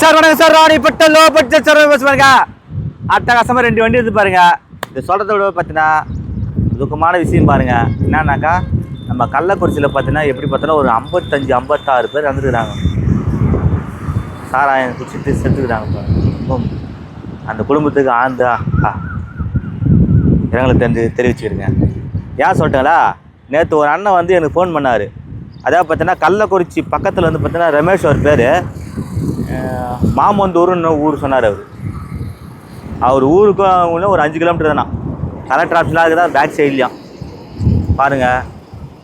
Sir வணக்கம் sir. Ranipet low budget sir bus பாருங்க. அட்டகாசமாக ரெண்டு வண்டி இருந்து பாருங்க. இது சொல்கிறத விட பார்த்தீங்கன்னா துக்கமான விஷயம் பாருங்க. என்னன்னாக்கா நம்ம கள்ளக்குறிச்சியில் பார்த்தீங்கன்னா எப்படி பார்த்தோன்னா ஒரு ஐம்பத்தஞ்சு ஐம்பத்தாறு பேர் வந்துருக்குறாங்க சாராயம் குடிச்சிட்டு செத்துக்கிறாங்க ரொம்ப அந்த குடும்பத்துக்கு ஆழ்ந்த இரங்கலை தெரிஞ்சு தெரிவிச்சுக்கிறேங்க ஏன் சொல்லிட்டேங்களா? நேற்று ஒரு அண்ணன் வந்து எனக்கு ஃபோன் பண்ணார். அதாவது பார்த்தீங்கன்னா கள்ளக்குறிச்சி பக்கத்தில் வந்து பார்த்தீங்கன்னா ரமேஷ் ஒரு பேர். மாமந்தூர்னு ஊர் சொன்னார் அவர். அவர் ஊருக்கும் அவங்களும் ஒரு அஞ்சு கிலோமீட்டர் தானா. கலெக்டர் ஆஃபீஸ்லாம் இருக்குதா? பேக் சைட்லையும் பாருங்கள்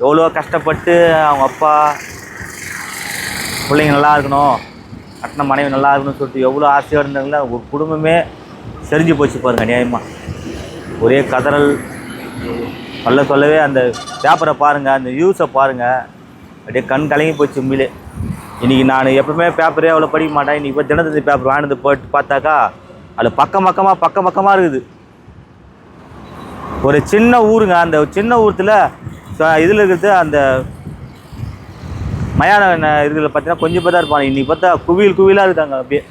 எவ்வளோ கஷ்டப்பட்டு அவங்க அப்பா பிள்ளைங்க நல்லா இருக்கணும் கட்டின மனைவி நல்லா இருக்கணும்னு சொல்லிட்டு எவ்வளோ ஆசையாக இருந்தாங்களோ ஒரு குடும்பமே செறிஞ்சு போச்சு பாருங்கள் நியாயமாக ஒரே கதறல். சொல்ல சொல்லவே அந்த பேப்பரை பாருங்கள் அந்த நியூஸை பாருங்கள் அப்படியே கண் கலங்கி போச்சு உண்மையிலே. இன்றைக்கி நான் எப்பவுமே பேப்பரே அவ்வளோ படிக்க மாட்டேன். இன்றைக்கி இப்போ தினத்தந்தி பேப்பர் வாங்கினது போட்டு பார்த்தாக்கா அதில் பக்கம் பக்கமாக பக்கம் பக்கமாக இருக்குது. ஒரு சின்ன ஊருங்க. அந்த சின்ன ஊரத்தில் இதில் இருக்கிறது அந்த மயான இதில் பார்த்தீங்கன்னா கொஞ்சம் பேர் தான் இருப்பாங்க. இன்றைக்கி பார்த்தா குவியல் குவியலாக இருக்காங்க. அப்படியே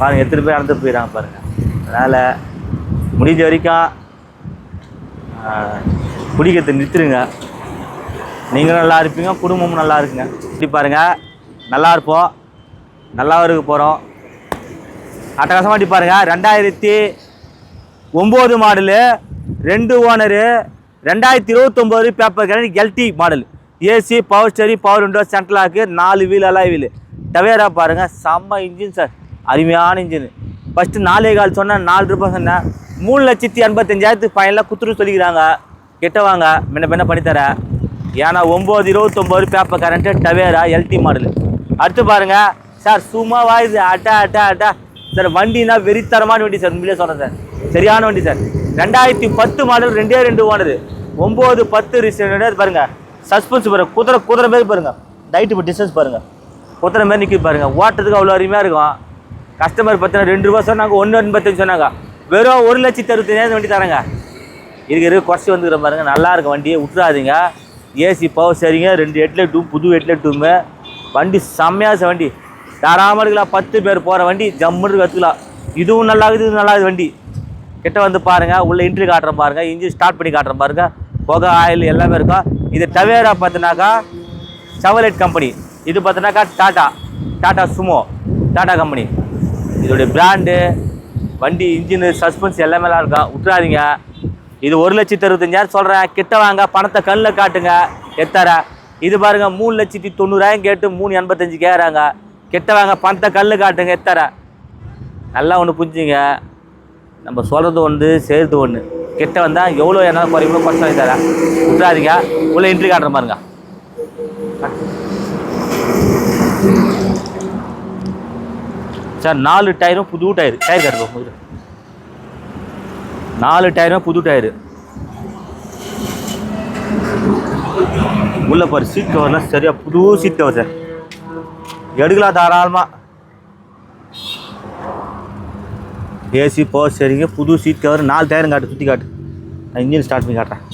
பாருங்கள் எத்தனை பேர் நடந்து போயிடறாங்க பாருங்கள் அதனால் முடிஞ்ச வரைக்கும் ஆஹ், நிறுத்துருங்க. நீங்களும் நல்லா இருப்பீங்க குடும்பமும் நல்லா இருக்குங்க. இப்படி பாருங்கள் நல்லா இருப்போம் நல்லா இருக்க போகிறோம் அட்டகாசமாக இப்படி பாருங்கள் ரெண்டாயிரத்தி ஒம்பது மாடலு ரெண்டு ஓனரு ரெண்டாயிரத்தி இருபத்தொம்போது paper grand LT model. AC power steering power window central lock நாலு வீல் அலாய் வீல். டவேரா பாருங்கள் செம்ம இன்ஜின் சார். அருமையான இன்ஜின். ஃபஸ்ட்டு நாலே கால் சொன்னேன் நாலு ரூபாய் சொன்னேன் மூணு லட்சத்தி எண்பத்தஞ்சாயிரத்துக்கு ஃபைனலாக குத்துரு சொல்லிக்கிறாங்க. கிட்ட வாங்க. முன்ன பின்ன பண்ணித்தரேன். ஏன்னா ஒம்பது இருபத்தொம்போது paper current Tavera LT model. அடுத்து பாருங்கள் சார் சும்மா வாயுது அட்டா அட்டா அட்டா சார் வண்டினா வெறித்தரமான வண்டி சார் உண்மையிலே சொல்கிறேன் சார். சரியான வண்டி சார். ரெண்டாயிரத்தி பத்து மாடல் ரெண்டே ரெண்டு ஓனது ஒம்பது பத்து ரிசல்ட் பாருங்க. சஸ்பென்ஸ் பாருங்க. குதிரை குதிரை மாரி பாருங்க. டைட்டு இப்போ டிஸ்டன்ஸ் பாருங்க. குதிரை மாரி நிற்கி பாருங்க. ஓட்டுறதுக்கு அவ்வளோ அருமையாக இருக்கும். கஸ்டமர் பார்த்தீங்கன்னா ரெண்டு ரூபா சொன்னாங்க ஒன்று எண்பத்தஞ்சு சொன்னாங்க. வெறும் ஒரு லட்சத்தி அறுபத்தஞ்சாயிரம் வண்டி தராங்க. இருக்க இருக்க குறைச்சி வந்துக்கிற பாருங்க. நல்லா இருக்கும் வண்டியை விட்டுறாதீங்க. ஏசி பவர் சரிங்க. ரெண்டு ஹெட்லைட்டும் புது ஹெட்லைட்டுமே வண்டி செம்மையாக வண்டி. தராமல் இருக்கலாம் பத்து பேர் போகிற வண்டி ஜம்முன்னு கற்றுக்கலாம் இதுவும் நல்லா இருக்குது இதுவும் நல்லா இருக்குது வண்டி. கிட்ட வந்து பாருங்கள் உள்ள இன்ட்ரி காட்டுறேன் பாருங்கள் இன்ஜின் ஸ்டார்ட் பண்ணி காட்டுறேன் பாருங்கள் புகை ஆயில் எல்லாமே இருக்கும் இது டவேரா பார்த்தினாக்கா செவலைட் கம்பெனி இது பார்த்தினாக்கா டாட்டா டாட்டா சுமோ டாடா கம்பெனி இதோடைய பிராண்டு வண்டி இன்ஜின் சஸ்பென்ஸ் எல்லாமே நல்லா இருக்கும் விட்டுறாதீங்க. இது ஒரு லட்சத்தி அறுபத்தஞ்சாயிரம் சொல்கிறேன் கிட்ட வாங்க பணத்தை கல்லில் காட்டுங்க. எத்தரை? இது பாருங்க மூணு லட்சத்தி தொண்ணூறாயிரம் கேட்டு மூணு எண்பத்தஞ்சு கேட்குறாங்க கெட்டவாங்க பணத்தை கண்ணில் காட்டுங்க எத்தரை? நல்லா ஒன்று புரிஞ்சுங்க. நம்ம சொல்கிறது ஒன்று செய்கிறது ஒன்று கிட்ட வந்தால் எவ்வளோ என்னால் குறையுமோ குறைச்சி தரேன். விட்டுறாதீங்க. உள்ள இன்ட்ரி காட்டுற பாருங்க. சார் நாலு டயரும் புது டயர். டயர் காட்டுவோம் நாலு டயரும் புது டயரு. உள்ள பாரு சீட் கவர்லாம் சரியா புது சீட் கவர் சார் எடுக்கலாம் தாராளமாக ஏசி பவர் சரிங்க புது சீட் கவர் நாலு டயரும் காட்டு சுற்றி காட்டு. நான் இன்ஜின் ஸ்டார்ட் பண்ணி காட்டுறேன்.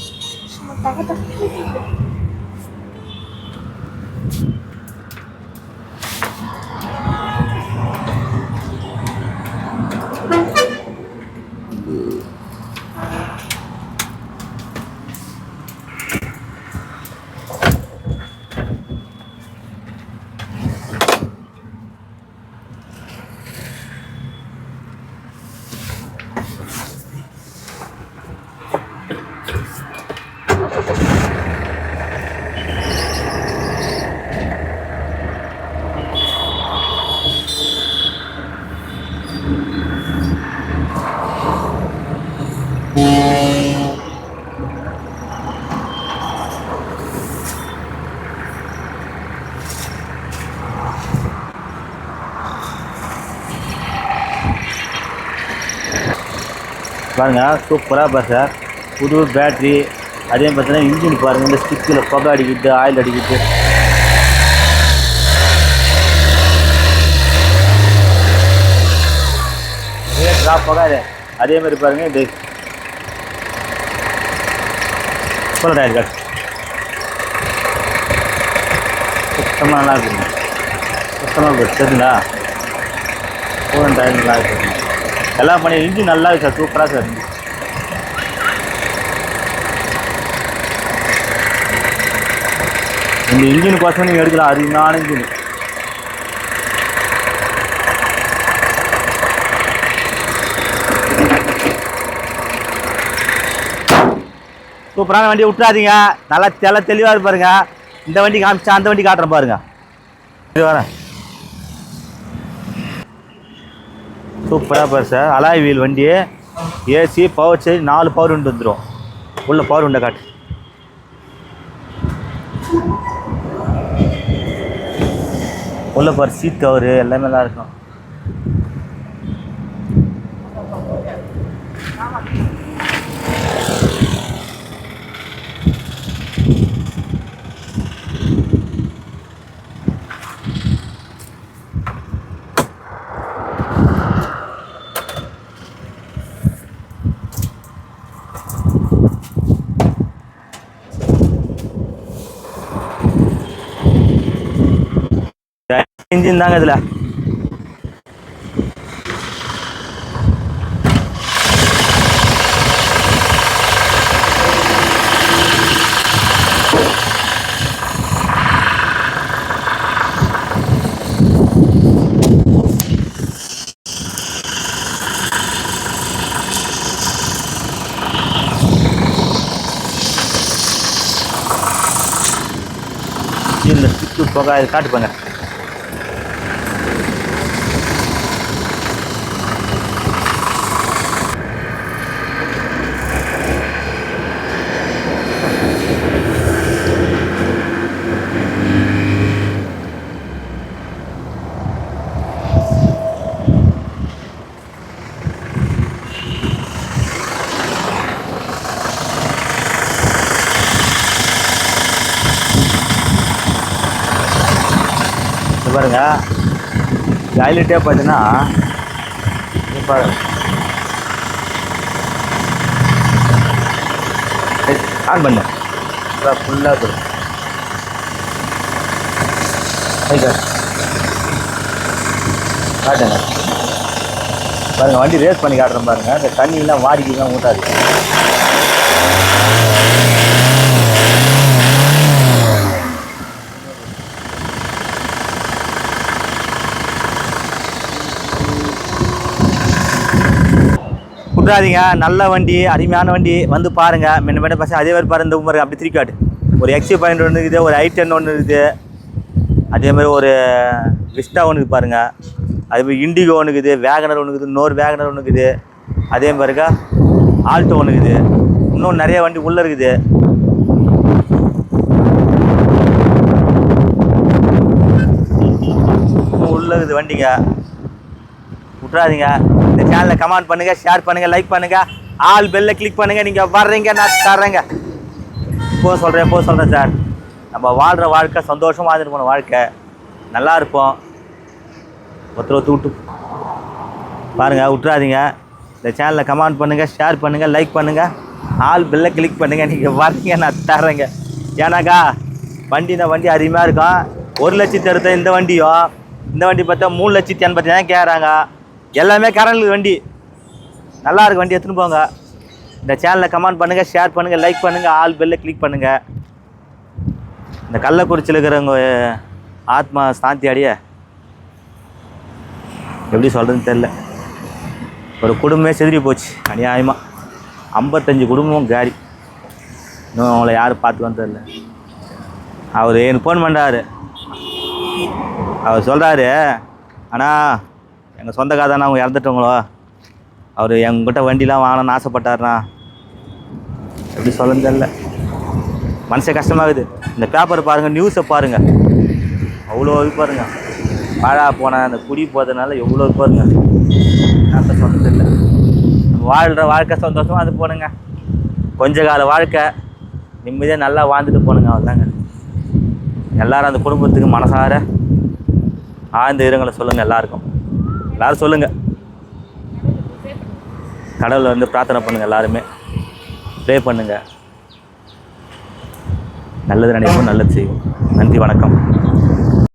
பாருங்கள் சூப்பராக பாரு சார் புது பேட்ரி அதே பார்த்தீங்கன்னா இன்ஜின் பாருங்கள் இந்த ஸ்டிக்கில் புகை அடிக்கிட்டு ஆயில் அடிக்கிட்டு புகாது அதே மாதிரி பாருங்க இது. சொல்ல டயர் சுத்தமாக நல்லா இருக்குங்க. சுத்தமாக இருக்குது சரிங்களா டயர் நல்லா இருக்குங்க. எல்லாம் பண்ணி இன்ஜின் நல்லா இருக்கு சார் சூப்பராக சார் இன்ஜின் இந்த இன்ஜினுக்கோசம் நீங்கள் எடுக்கலாம் அதிகமான இன்ஜின் சூப்பரான வண்டி விட்டுறாதீங்க. நல்லா தெல தெளிவாக இருப்பாருங்க இந்த வண்டி காமிச்சா அந்த வண்டி காட்டுறேன் பாருங்க. இது வரேன் சூப்பராக பாரு சார் அலாய் வீல் வண்டி ஏசி பவர் சரி நாலு பவர் உண்டு வந்துடும் உள்ள பவர் உண்டை காட்டு. உள்ள பாரு சீட் கவரு எல்லாமே நல்லா இருக்கும். இன்ஜின் தாங்க இதில் இந்த சுற்று போக இது காட்டுப்பாங்க. பாருங்கள் பாருங்க. ஹைலைட்டே பார்த்தீங்கன்னா இது பாருங்க. ஆன் பண்ணு. ஃபுல்லாக இருக்கும் காட்டுங்க. பாருங்க வண்டி ரேஸ் பண்ணி காட்டுறேன் பாருங்க. இந்த தண்ணியெல்லாம் வாடிக்கலாம் ஊட்டாது விட்றாதீங்க நல்ல வண்டி அருமையான வண்டி. வந்து பாருங்கள் முன்ன மேடம் பசங்க அதே மாதிரி பாருங்க. இந்த பாருங்க. அப்படி திருக்காடு. ஒரு எக்ஸி பாயிண்ட் ஒன்று இருக்குது. ஒரு ஐ டென் ஒன்று இருக்குது. அதே மாதிரி ஒரு விஸ்டா ஒன்று இருக்குது பாருங்கள் அதே மாதிரி இண்டிகோ ஒன்று இருக்குது. வேகனர் ஒன்று இருக்குது. இன்னொரு வேகனர் ஒன்று இருக்குது. அதே பாருங்க. ஆல்டோ ஒன்று இருக்குது. இன்னும் நிறைய வண்டி உள்ளே இருக்குது. இன்னும் உள்ளே இருக்குது வண்டிங்க. விட்றாதீங்க இந்த சேனலை கமெண்ட் பண்ணுங்க ஷேர் பண்ணுங்க லைக் பண்ணுங்க. ஆல் பெல்ல கிளிக் பண்ணுங்க நீங்க வர்றீங்க நான் தர்றேங்க. இப்போ சொல்றேன் இப்போ சொல்றேன் சார் நம்ம வாழ்ற வாழ்க்கை சந்தோஷமா வாழ்ந்துட்டு போன வாழ்க்கை. நல்லா இருப்போம். ஒருத்தர் ஒத்து விட்டு பாருங்க விட்றாதீங்க இந்த சேனலை கமெண்ட் பண்ணுங்க ஷேர் பண்ணுங்க லைக் பண்ணுங்க. ஆல் பெல்ல கிளிக் பண்ணுங்க நீங்க வர்றீங்க நான் தர்றேங்க. ஏன்னாக்கா வண்டினா வண்டி அருமையாக இருக்கும். ஒரு லட்சத்தி எடுத்த இந்த வண்டியும் இந்த வண்டி பார்த்தா மூணு லட்சத்தி எண்பத்தி கேட்குறாங்க. எல்லாமே கரண்ட் வண்டி. நல்லா இருக்கு வண்டி எடுத்துன்னு போங்க. இந்த சேனலை கமெண்ட் பண்ணுங்கள் ஷேர் பண்ணுங்கள் லைக் பண்ணுங்கள் ஆல் பெல்ல கிளிக் பண்ணுங்கள் இந்த கள்ளக்குறிச்சியில் இருக்கிறவங்க ஆத்மா சாந்தி அடைய. எப்படி சொல்கிறதுன்னு தெரில ஒரு குடும்பமே செதறி போச்சு அநியாயமாக ஐம்பத்தஞ்சு குடும்பம் காரி இன்னும் அவங்கள யாரும் பார்த்து வந்ததில்ல அவர் எனக்கு ஃபோன் பண்ணுறாரு அவர் சொல்கிறாரு ஆனால் எங்கள் சொந்தக்கார தானே அவங்க இறந்துட்டவங்களோ? அவர் எங்கிட்ட வண்டிலாம் வாங்கணும்னு ஆசைப்பட்டார்ண்ணா. எப்படி சொல்லன்னு தெரில மனசே கஷ்டமாகுது. இந்த பேப்பர் பாருங்கள் நியூஸை பாருங்கள் அவ்வளோ இது பாருங்க. வாழா போன அந்த குடி போகிறதுனால எவ்வளோ பாருங்க. நான் சொல்கிறது இல்லை வாழ்கிற வாழ்க்கை சந்தோஷமாக அது போனுங்க கொஞ்ச கால வாழ்க்கை நிம்மதியாக நல்லா வாழ்ந்துட்டு போனுங்க அவ்வளோதாங்க. எல்லாரும் அந்த குடும்பத்துக்கு மனசார ஆழ்ந்த இருங்களை சொல்லுங்கள் எல்லாருக்கும். எல்லாரும் சொல்லுங்கள் கடவுளை வந்து பிரார்த்தனை பண்ணுங்கள் எல்லாருமே. ப்ரே பண்ணுங்கள் நல்லது நினைப்போம் நல்லது செய்வோம். நன்றி வணக்கம்.